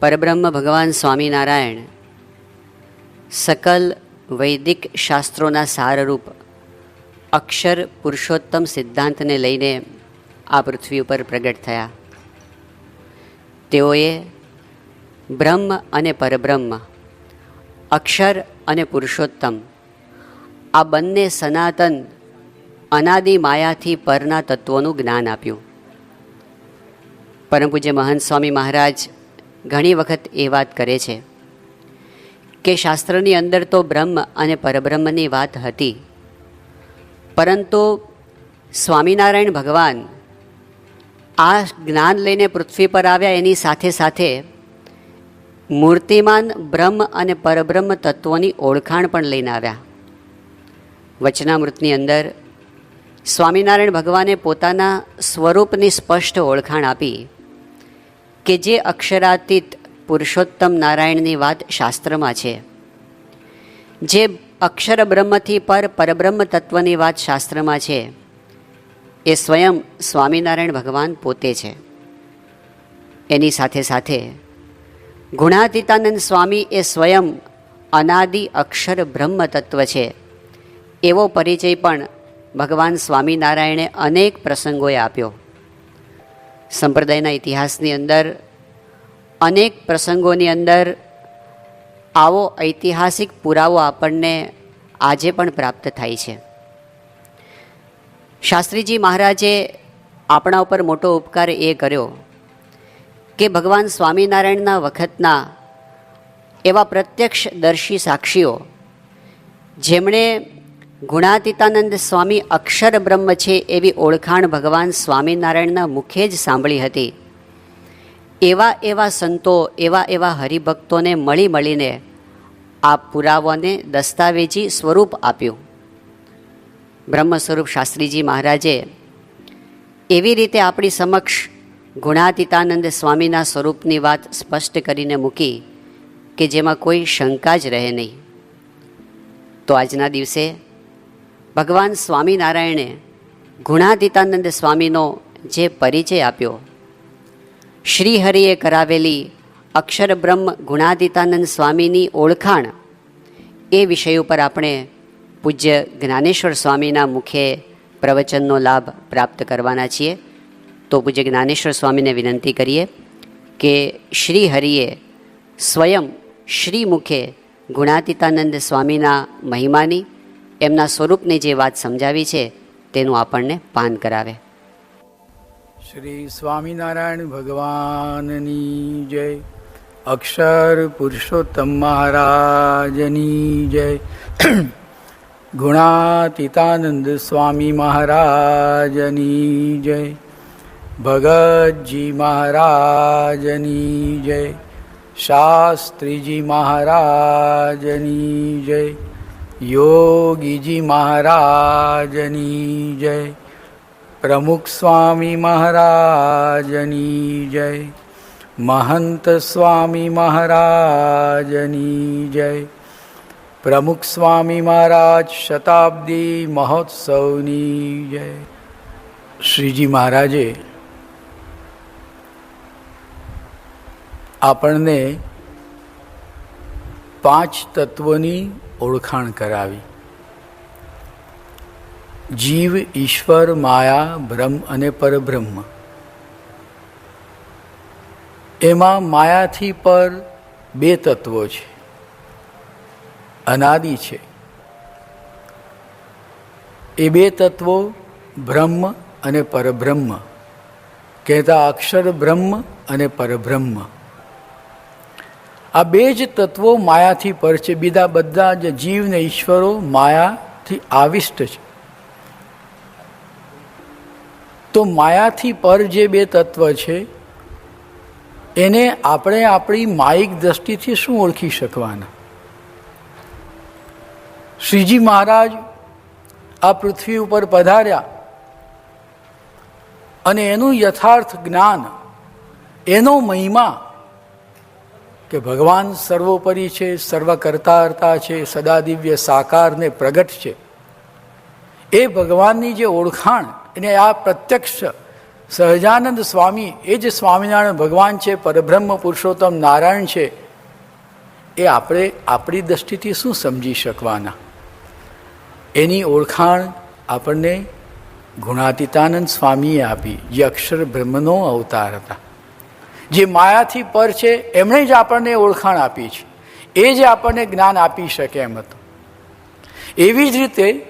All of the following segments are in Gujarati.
પરબ્રહ્મ ભગવાન સ્વામિનારાયણ સકલ વૈદિક શાસ્ત્રોના સારરૂપ અક્ષર પુરુષોત્તમ સિદ્ધાંતને લઈને આ પૃથ્વી ઉપર પ્રગટ થયા. તેઓએ બ્રહ્મ અને પરબ્રહ્મ, અક્ષર અને પુરુષોત્તમ, આ બંને સનાતન અનાદિ માયાથી પરના તત્વોનું જ્ઞાન આપ્યું. પરમ પૂજ્ય મહંત સ્વામી મહારાજ ઘણી વખત એ વાત કરે છે કે શાસ્ત્રની અંદર તો બ્રહ્મ અને પરબ્રહ્મની વાત હતી. પરંતુ સ્વામિનારાયણ ભગવાન આ જ્ઞાન લઈને પૃથ્વી પર આવ્યા એની સાથે સાથે મૂર્તિમાન બ્રહ્મ અને પરબ્રહ્મ તત્વોની ઓળખાણ પણ લઈને આવ્યા. વચનામૃતની અંદર સ્વામિનારાયણ ભગવાને પોતાના સ્વરૂપની સ્પષ્ટ ઓળખાણ આપી કે જે અક્ષરાતીત પુરુષોત્તમ નારાયણની વાત શાસ્ત્રમાં છે. જે અક્ષર બ્રહ્મથી પર પરબ્રહ્મ તત્વની વાત શાસ્ત્રમાં છે, એ સ્વયં સ્વામિનારાયણ ભગવાન પોતે છે. એની સાથે સાથે ગુણાતીતાનંદ સ્વામી એ સ્વયં અનાદિ અક્ષર બ્રહ્મ તત્વ છે. એવો પરિચય પણ ભગવાન સ્વામિનારાયણે અનેક પ્રસંગોએ આપ્યો. સંપ્રદાયના ઇતિહાસની અંદર, અનેક પ્રસંગોની અંદર આવો ઐતિહાસિક પુરાવો આપણને આજે પણ પ્રાપ્ત થાય છે. શાસ્ત્રીજી મહારાજે આપણા ઉપર મોટો ઉપકાર એ કર્યો કે ભગવાન સ્વામિનારાયણના વખતના એવા પ્રત્યક્ષ દર્શી સાક્ષીઓ જેમણે ગુણાતીતાનંદ સ્વામી અક્ષર બ્રહ્મ છે એવી ઓળખાણ ભગવાન સ્વામિનારાયણના મુખે જ સાંભળી હતી. એવા એવા સંતો, એવા એવા હરિભક્તોને મળી મળીને આ પુરાવાને દસ્તાવેજી સ્વરૂપ આપ્યું. બ્રહ્મ સ્વરૂપ શાસ્ત્રીજી મહારાજે, એવી રીતે આપણી સમક્ષ ગુણાતીતાનંદ સ્વામીના સ્વરૂપની વાત સ્પષ્ટ કરીને મૂકી કે જેમાં કોઈ શંકા જ રહે નહીં. તો આજના દિવસે ભગવાન સ્વામિનારાયણે ગુણાતીતાનંદ સ્વામીનો જે પરિચય આપ્યો, શ્રીહરિએ કરાવેલી અક્ષર બ્રહ્મ ગુણાતીતાનંદ સ્વામીની ઓળખાણ એ વિષય ઉપર આપણે પૂજ્ય જ્ઞાનેશ્વર સ્વામીના મુખે પ્રવચનનો લાભ પ્રાપ્ત કરવાના છીએ. તો પૂજ્ય જ્ઞાનેશ્વર સ્વામીને વિનંતી કરીએ કે શ્રી હરિએ સ્વયં શ્રી મુખે ગુણાતીતાનંદ સ્વામીના મહિમાની એમના સ્વરૂપની જે વાત સમજાવી છે, તેનું આપણને પાન કરાવે. શ્રી સ્વામિનારાયણ ભગવાનની જય, અક્ષર પુરુષોત્તમ મહારાજની જય. ગુણાતીતાનંદ સ્વામી મહારાજની જય, ભગતજી મહારાજની જય, શાસ્ત્રીજી મહારાજની જય. યોગીજી મહારાજની જય. પ્રમુખ સ્વામી મહારાજની જય. મહંત સ્વામી મહારાજની જય. પ્રમુખ સ્વામી મહારાજ શતાબ્દી મહોત્સવની જય. શ્રીજી મહારાજે આપણને પાંચ તત્વોની ઓળખાણ કરાવી. જીવ, ઈશ્વર, માયા, બ્રહ્મ અને પરબ્રહ્મ. એમાં માયાથી પર બે તત્વો છે. અનાદિ છે. એ બે તત્વો બ્રહ્મ અને પરબ્રહ્મ. કહેતા અક્ષર બ્રહ્મ અને પરબ્રહ્મ. આ બે જ તત્વો માયાથી પર છે બીજા બધા જ જીવ ને ઈશ્વરો માયાથી આવિષ્ટ છે. તો માયાથી પર જે બે તત્વ છે, એને આપણે આપણી માયિક દ્રષ્ટિથી શું ઓળખી શકવાના? શ્રીજી મહારાજ આ પૃથ્વી ઉપર પધાર્યા અને એનું યથાર્થ જ્ઞાન, એનો મહિમા કે ભગવાન સર્વોપરી છે, સર્વકર્તાર્તા છે સદાદિવ્ય સાકારને પ્રગટ છે. એ ભગવાનની જે ઓળખાણ, એને આ પ્રત્યક્ષ સહજાનંદ સ્વામી, એ જ સ્વામિનારાયણ ભગવાન છે, પરબ્રહ્મ પુરુષોત્તમ નારાયણ છે, એ આપણે આપણી દ્રષ્ટિથી શું સમજી શકવાના? એની ઓળખાણ આપણને ગુણાતીતાનંદ સ્વામીએ આપી, જે અક્ષર બ્રહ્મનો અવતાર હતા. જે માયાથી પર છે, એમણે જ આપણને ઓળખાણ આપી છે. એ જ આપણને જ્ઞાન આપી શકે એમ હતું. એવી જ રીતે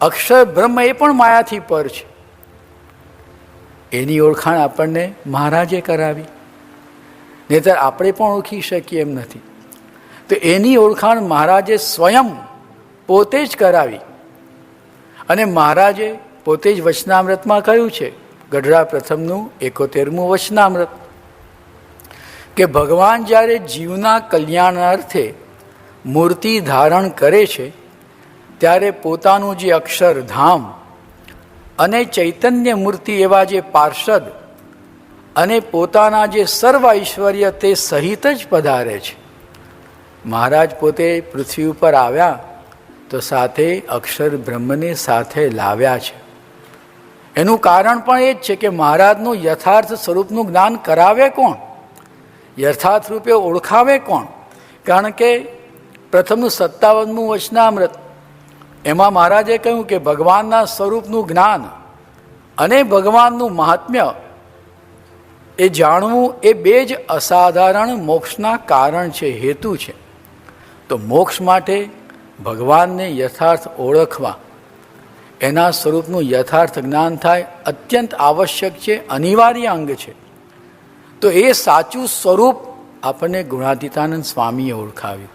અક્ષર બ્રહ્મ એ પણ માયાથી પર છે. એની ઓળખાણ આપણને મહારાજે કરાવી. નહીતર આપણે પણ ઓળખી શકીએ એમ નથી. તો એની ઓળખાણ મહારાજે સ્વયં પોતે જ કરાવી. અને મહારાજે પોતે જ વચનામૃતમાં કહ્યું છે, ગઢડા પ્રથમનું એકોતેરમું વચનામૃત. કે ભગવાન જ્યારે જીવના કલ્યાણાર્થે મૂર્તિ ધારણ કરે છે, ત્યારે પોતાનું જે અક્ષરધામ અને ચૈતન્ય મૂર્તિ એવા જે પાર્ષદ અને પોતાના જે સર્વ ઐશ્વર્ય તે સહિત જ પધારે છે. મહારાજ પોતે પૃથ્વી ઉપર આવ્યા તો સાથે અક્ષર બ્રહ્મને સાથે લાવ્યા છે. એનું કારણ પણ એ જ છે કે મહારાજનું યથાર્થ સ્વરૂપનું જ્ઞાન કરાવે કોણ? યથાર્થ રૂપે ઓળખાવે કોણ? કારણ કે પ્રથમનું સત્તાવનમું વચનામૃત, એમાં મહારાજે કહ્યું કે ભગવાનના સ્વરૂપનું જ્ઞાન અને ભગવાનનું મહાત્મ્ય એ જાણવું એ બે જ અસાધારણ મોક્ષના કારણ છે, હેતુ છે. તો મોક્ષ માટે ભગવાનને યથાર્થ ઓળખવા, એના સ્વરૂપનું યથાર્થ જ્ઞાન થાય અત્યંત આવશ્યક છે, અનિવાર્ય અંગ છે. તો એ સાચું સ્વરૂપ આપણને ગુણાતીતાનંદ સ્વામીએ ઓળખાવ્યું.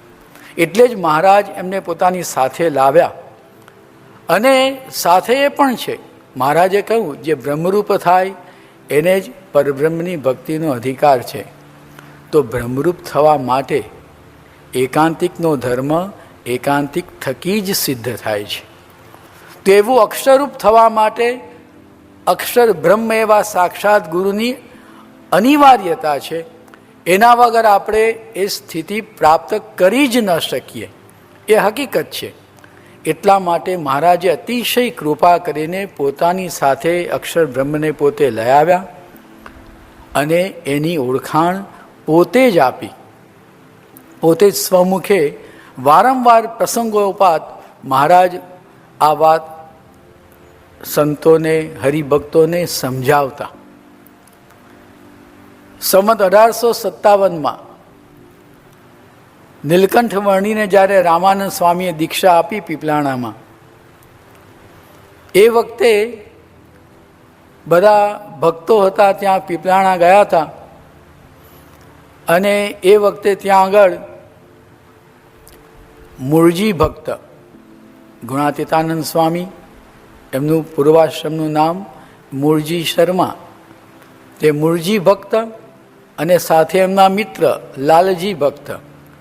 એટલે જ મહારાજ એમને પોતાની સાથે લાવ્યા. અને સાથે એ પણ છે, મહારાજે કહ્યું, જે બ્રહ્મરૂપ થાય, એને જ પરબ્રહ્મની ભક્તિનો અધિકાર છે. તો બ્રહ્મરૂપ થવા માટે એકાંતિકનો ધર્મ, એકાંતિક થકી જ સિદ્ધ થાય છે. તો એવું અક્ષરરૂપ થવા માટે અક્ષર બ્રહ્મ એવા સાક્ષાત ગુરુની અનિવાર્યતા છે, એના વગર આપણે એ સ્થિતિ પ્રાપ્ત કરી જ ન શકીએ. એ હકીકત છે. એટલા માટે મહારાજે અતિશય કૃપા કરીને પોતાની સાથે અક્ષર બ્રહ્મને પોતે લઈ આવ્યા અને એની ઓળખાણ પોતે જ આપી. પોતે જ સ્વમુખે વારંવાર પ્રસંગોપાત મહારાજ આ વાત સંતોને, હરિભક્તોને સમજાવતા. સંમત અઢારસો સત્તાવનમાં નીલકંઠ વર્ણીને જ્યારે રામાનંદ સ્વામીએ દીક્ષા આપી પીપલાણામાં, એ વખતે બધા ભક્તો હતા, ત્યાં પીપલાણા ગયા હતા અને એ વખતે ત્યાં આગળ મૂળજી ભક્ત ગુણાતીતાનંદ સ્વામી, એમનું પૂર્વાશ્રમનું નામ મૂળજી શર્મા, તે મૂળજી ભક્ત અને સાથે એમના મિત્ર લાલજી ભક્ત,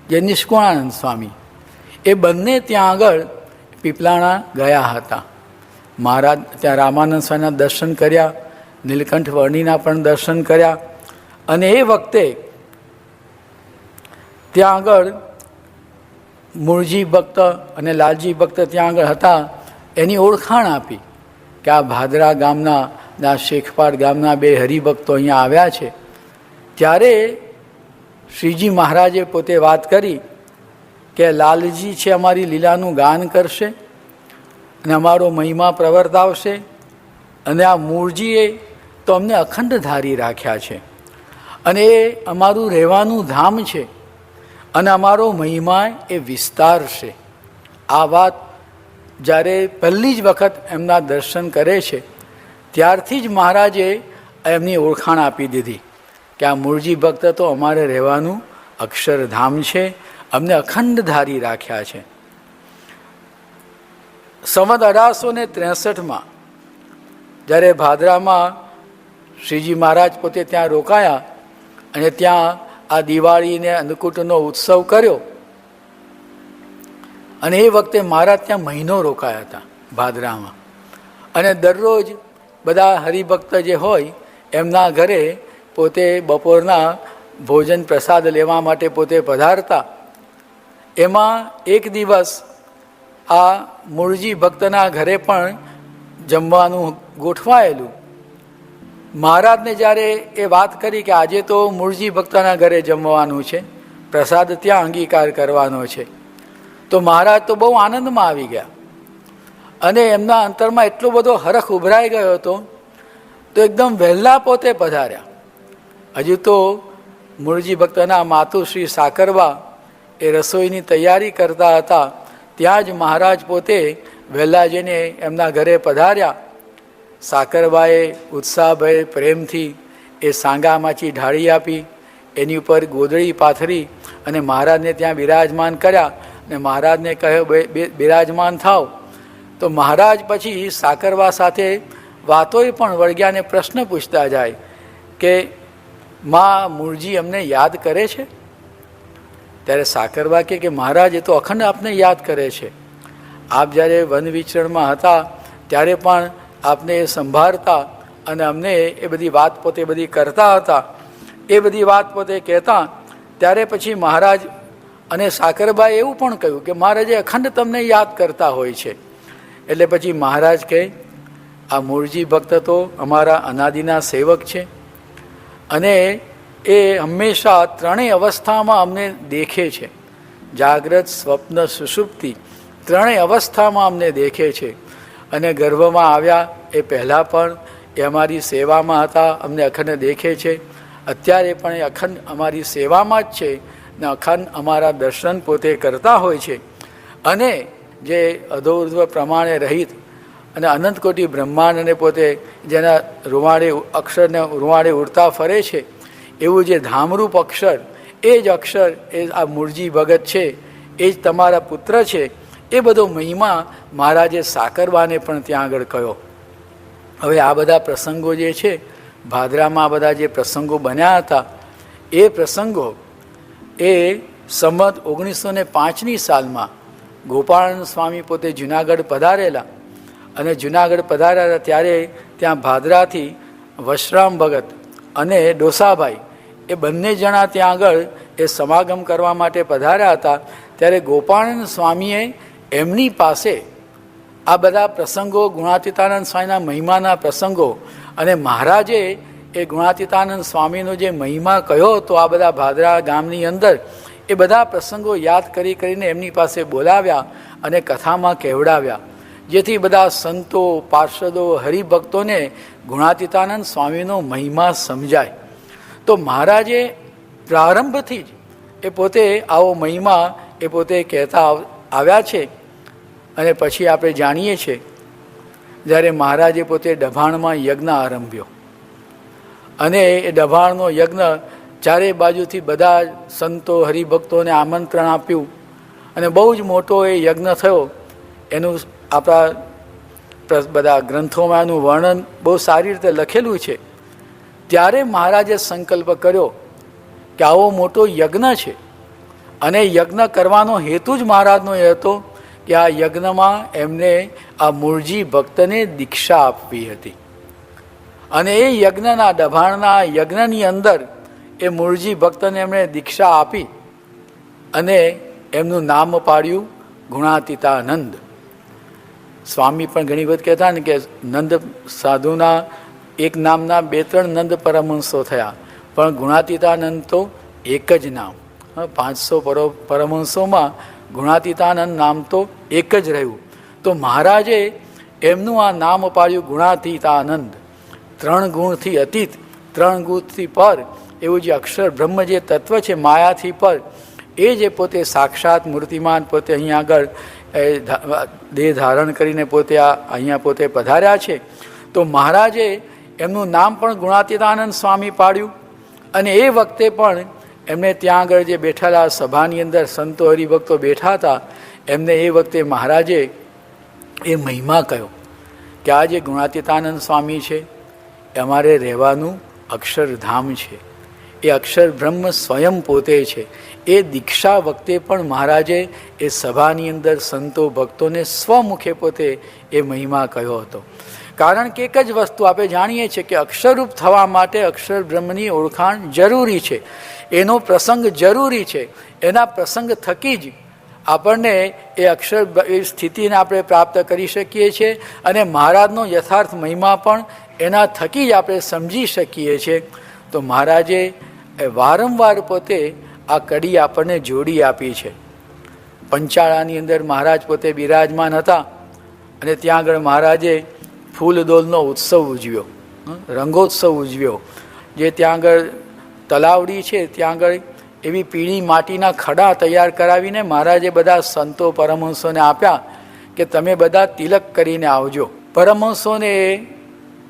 જે નિષ્કુણાનંદ સ્વામી, એ બંને ત્યાં આગળ પીપલાણા ગયા હતા. મહારાજ ત્યાં રામાનંદ સ્વામીના દર્શન કર્યા, નીલકંઠ વર્ણીના પણ દર્શન કર્યા અને એ વખતે ત્યાં આગળ મૂળજી ભક્ત અને લાલજી ભક્ત ત્યાં આગળ હતા, એની ઓળખાણ આપી કે આ ભાદરા ગામના ના શેખપાડ ગામના બે હરિભક્તો અહીંયા આવ્યા છે. ત્યારે શ્રીજી મહારાજે પોતે વાત કરી કે લાલજી છે અમારી લીલાનું ગાન કરશે અને અમારો મહિમા પ્રવર્તાવશે અને આ મૂળજીએ તો અમને અખંડ ધારી રાખ્યા છે. અને એ અમારું રહેવાનું ધામ છે અને અમારો મહિમા એ વિસ્તાર છે. આ વાત જ્યારે પહેલી જ વખત એમના દર્શન કરે છે, ત્યારથી જ મહારાજે એમની ઓળખાણ આપી દીધી. કે આ મૂળજી ભક્ત તો અમારે રહેવાનું અક્ષરધામ છે, અમને અખંડ ધારી રાખ્યા છે. સંવત અઢારસો ને ત્રેસઠમાં જ્યારે ભાદરામાં શ્રીજી મહારાજ પોતે ત્યાં રોકાયા અને ત્યાં આ દિવાળીને અન્નકૂટનો ઉત્સવ કર્યો અને એ વખતે મહારાજ ત્યાં મહિનો રોકાયા હતા ભાદરામાં. અને દરરોજ બધા હરિભક્ત જે હોય એમના ઘરે પોતે બપોરના ભોજન પ્રસાદ લેવા માટે પોતે પધારતા. એમાં એક દિવસ આ મૂળજી ભક્તના ઘરે પણ જમવાનું ગોઠવાયેલું. મહારાજને જ્યારે એ વાત કરી કે આજે તો મૂળજી ભક્તના ઘરે જમવાનું છે, પ્રસાદ ત્યાં અંગીકાર કરવાનો છે, તો મહારાજ તો બહુ આનંદમાં આવી ગયા. અને એમના અંતરમાં એટલો બધો હરખ ઉભરાઈ ગયો હતો, તો એકદમ વહેલા પોતે પધાર્યા. હજુ તો મૂળજી ભક્તના માતુશ્રી સાકરવા એ રસોઈની તૈયારી કરતા હતા. ત્યાં જ મહારાજ પોતે વહેલા જઈને એમના ઘરે પધાર્યા. સાકરબાએ ઉત્સાહભય પ્રેમથી એ સાંગામાંથી ઢાળી આપી, એની ઉપર ગોદળી પાથરી અને મહારાજને ત્યાં બિરાજમાન કર્યા અને મહારાજને કહ્યું, "બે- બે- બિરાજમાન થાવ. તો મહારાજ પછી સાકરવા સાથે વાતોય પણ વળગ્યાને પ્રશ્ન પૂછતા જાય કે માં મૂળજી અમને યાદ કરે છે? ત્યારે સાકરબા કે, મહારાજ, એ તો અખંડ આપને યાદ કરે છે. આપ જ્યારે વન વિચરણમાં હતા, ત્યારે પણ આપને એ સંભાળતા અને અમને એ બધી વાત પોતે બધી કરતા હતા. એ બધી વાત પોતે કહેતા, ત્યારે પછી મહારાજ અને સાકરબાએ એવું પણ કહ્યું કે, મહારાજે અખંડ તમને યાદ કરતા હોય છે. એટલે પછી મહારાજ કહે, આ મૂળજી ભક્ત તો અમારા અનાદિના સેવક છે. અને એ હંમેશા ત્રણેય અવસ્થામાં અમને દેખે છે. જાગ્રત, સ્વપ્ન સુષુપ્તિ ત્રણેય અવસ્થામાં અમને દેખે છે. અને ગર્ભમાં આવ્યા એ પહેલાં પણ એ અમારી સેવામાં હતા, અમને અખંડ દેખે છે. અત્યારે પણ એ અખંડ અમારી સેવામાં જ છે ને અખંડ અમારા દર્શન પોતે કરતા હોય છે. અને જે અધોર્ધ્વ પ્રમાણે રહિત અને અનંત કોટી બ્રહ્માંડ અને પોતે જેના રૂવાડે અક્ષરને રૂવાડે ઉડતા ફરે છે, એવું જે ધામરૂપ અક્ષર, એ જ અક્ષર, એ આ મૂળજી ભગત છે, એ જ તમારા પુત્ર છે, એ બધો મહિમા મહારાજે સાકરવાને પણ ત્યાં આગળ કહ્યો હવે આ બધા પ્રસંગો જે છે, ભાદરામાં આ બધા જે પ્રસંગો બન્યા હતા, એ પ્રસંગો એ સંમત ઓગણીસો ને પાંચની સાલમાં ગોપાળન સ્વામી પોતે જુનાગઢ પધારેલા. અને જુનાગઢ પધાર્યા હતા ત્યારે ત્યાં ભાદરાથી વશરામ ભગત અને ડોસાભાઈ એ બંને જણા ત્યાં આગળ એ સમાગમ કરવા માટે પધાર્યા હતા. ત્યારે ગોપાળાનંદ સ્વામીએ એમની પાસે આ બધા પ્રસંગો, ગુણાતીતાનંદ સ્વામીના મહિમાના પ્રસંગો અને મહારાજે એ ગુણાતીતાનંદ સ્વામીનો જે મહિમા કયો હતો આ બધા ભાદરા ગામની અંદર, એ બધા પ્રસંગો યાદ કરી કરીને એમની પાસે બોલાવ્યા અને કથામાં કહેવડાવ્યા. જેથી બધા સંતો, પાર્ષદો, હરિભક્તોને ગુણાતીતાનંદ સ્વામીનો મહિમા સમજાય. તો મહારાજે પ્રારંભથી જ એ પોતે આવો મહિમા એ પોતે કહેતા આવ્યા છે. અને પછી આપણે જાણીએ છીએ જ્યારે મહારાજે પોતે ડભાણમાં યજ્ઞ આરંભ્યો. અને એ ડભાણનો યજ્ઞ ચારે બાજુથી બધા સંતો, હરિભક્તોને આમંત્રણ આપ્યું. અને બહુ જ મોટો એ યજ્ઞ થયો. એનું આપણા બધા ગ્રંથોમાં એનું વર્ણન બહુ સારી રીતે લખેલું છે. ત્યારે મહારાજે સંકલ્પ કર્યો કે આવો મોટો યજ્ઞ છે. અને યજ્ઞ કરવાનો હેતુ જ મહારાજનો એ હતો કે આ યજ્ઞમાં એમને આ મૂળજી ભક્તને દીક્ષા આપવી હતી. અને એ યજ્ઞના દભાણના યજ્ઞની અંદર એ મૂળજી ભક્તને એમણે દીક્ષા આપી અને એમનું નામ પાડ્યું ગુણાતીતાનંદ. સ્વામી પણ ઘણી વખત કહેતા ને કે નંદ સાધુના એક નામના બે ત્રણ નંદ પરમહંસો થયા. પણ ગુણાતીતાનંદ તો એક જ નામ. પાંચસો પરો પરમહંસોમાં ગુણાતીતાનંદ નામ તો એક જ રહ્યું. તો મહારાજે એમનું આ નામ પાડ્યું ગુણાતીતાનંદ. ત્રણ ગુણથી અતીત, ત્રણ ગુણથી પર, એવું જે અક્ષર બ્રહ્મ જે તત્વ છે માયાથી પર, એ જે પોતે સાક્ષાત મૂર્તિમાન પોતે અહીં આગળ એ દેહ ધારણ કરીને પોતે આ, અહીંયા પોતે પધાર્યા છે. તો મહારાજે એમનું નામ પણ ગુણાતીતાનંદ સ્વામી પાડ્યું અને એ વખતે પણ એમને ત્યાં આગળ જે બેઠેલા સભાની અંદર સંતો હરિભક્તો બેઠા હતા, એમને એ વખતે મહારાજે એ મહિમા કહ્યો કે આ જે ગુણાતીતાનંદ સ્વામી છે અમારે રહેવાનું અક્ષરધામ છે. એ અક્ષર બ્રહ્મ સ્વયં પોતે છે. એ દીક્ષા વખતે પણ મહારાજે એ સભાની અંદર સંતો ભક્તોને સ્વમુખે પોતે એ મહિમા કહ્યો હતો. કારણ કે એક જ વસ્તુ આપણે જાણીએ છીએ કે અક્ષરરૂપ થવા માટે અક્ષર બ્રહ્મની ઓળખાણ જરૂરી છે. એનો પ્રસંગ જરૂરી છે. એના પ્રસંગ થકી જ આપણને એ અક્ષર એ સ્થિતિને આપણે પ્રાપ્ત કરી શકીએ છીએ અને મહારાજનો યથાર્થ મહિમા પણ એના થકી જ આપણે સમજી શકીએ છીએ. તો મહારાજે એ વારંવાર પોતે આ કડી આપણને જોડી આપી છે. પંચાળાની અંદર મહારાજ પોતે બિરાજમાન હતા અને ત્યાં આગળ મહારાજે ફૂલદોલનો ઉત્સવ ઉજવ્યો રંગોત્સવ ઉજવ્યો, જે ત્યાં આગળ તલાવડી છે, ત્યાં આગળ એવી પીળી માટીના ખડા તૈયાર કરાવીને મહારાજે બધા સંતો પરમહંસોને આપ્યા કે તમે બધા તિલક કરીને આવજો. પરમહંસોને એ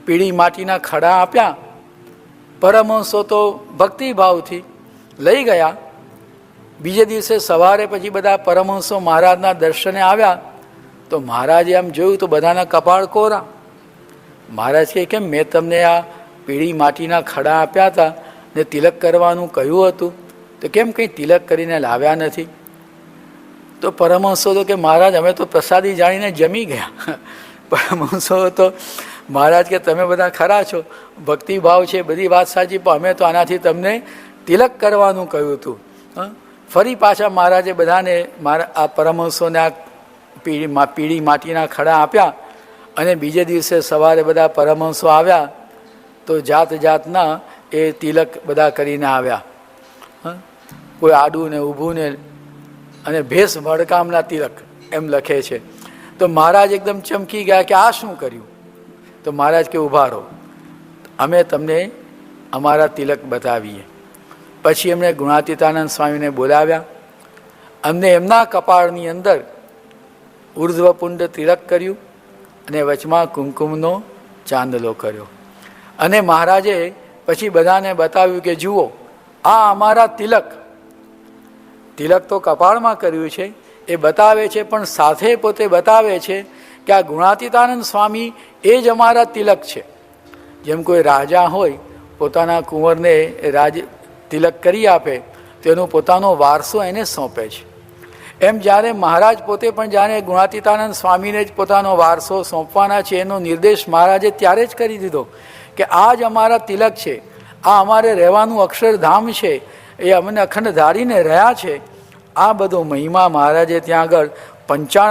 પીળી માટીના ખડા આપ્યા પરમહંસો તો ભક્તિભાવથી લઈ ગયા. બીજે દિવસે સવારે પછી બધા પરમહંસો મહારાજના દર્શને આવ્યા. તો મહારાજે આમ જોયું તો બધાના કપાળ કોરા. મહારાજ કહે કેમ મેં તમને આ પીળી માટીના ખડા આપ્યા હતા ને તિલક કરવાનું કહ્યું હતું. તો કેમ કંઈ તિલક કરીને લાવ્યા નથી? તો પરમહંસો તો કે, મહારાજ, અમે તો પ્રસાદી જાણીને જમી ગયા. પરમહંસો તો મહારાજ કે તમે બધા ખરા છો, ભક્તિભાવ છે, બધી વાત સાચી, પણ અમે તો આનાથી તમને તિલક કરવાનું કહ્યું હતું? ફરી પાછા મહારાજે બધાને મારા, આ પરમહંસોને આ પીળી પીળી માટીના ખડા આપ્યા અને બીજે દિવસે સવારે બધા પરમહંસો આવ્યા તો જાત જાતના એ તિલક બધા કરીને આવ્યા? કોઈ આડું ને ઊભું ને અને ભેસ ભડકામના તિલક એમ લખે છે તો મહારાજ એકદમ ચમકી ગયા કે આ શું કર્યું તો મહારાજ કે ઊભા રહો. અમે તમને અમારા તિલક બતાવીએ. પછી એમણે ગુણાતીતાનંદ સ્વામીને બોલાવ્યા. અમને એમના કપાળની અંદર ઉર્ધ્વપુંડ તિલક કર્યું અને વચમાં કુમકુમનો ચાંદલો કર્યો. અને મહારાજે પછી બધાને બતાવ્યું કે, જુઓ, આ અમારા તિલક. તિલક તો કપાળમાં કર્યું છે, એ બતાવે છે, પણ સાથે પોતે બતાવે છે કે આ ગુણાતીતાનંદ સ્વામી એ જ અમારા તિલક છે. જેમ કોઈ રાજા હોય, પોતાના કુંવરને રાજ તિલક કરી આપે તેનો પોતાનો વારસો એને સોંપે છે. એમ જ્યારે મહારાજ પોતે પણ જાણે ગુણાતીતાનંદ સ્વામીને જ પોતાનો વારસો સોંપવાના છે, એનો નિર્દેશ મહારાજે ત્યારે જ કરી દીધો કે આ જ અમારા તિલક છે, આ અમારે રહેવાનું અક્ષરધામ છે, એ અમને અખંડ ધારીને રહ્યા છે. આ બધો મહિમા મહારાજે ત્યાં આગળ પંચાણું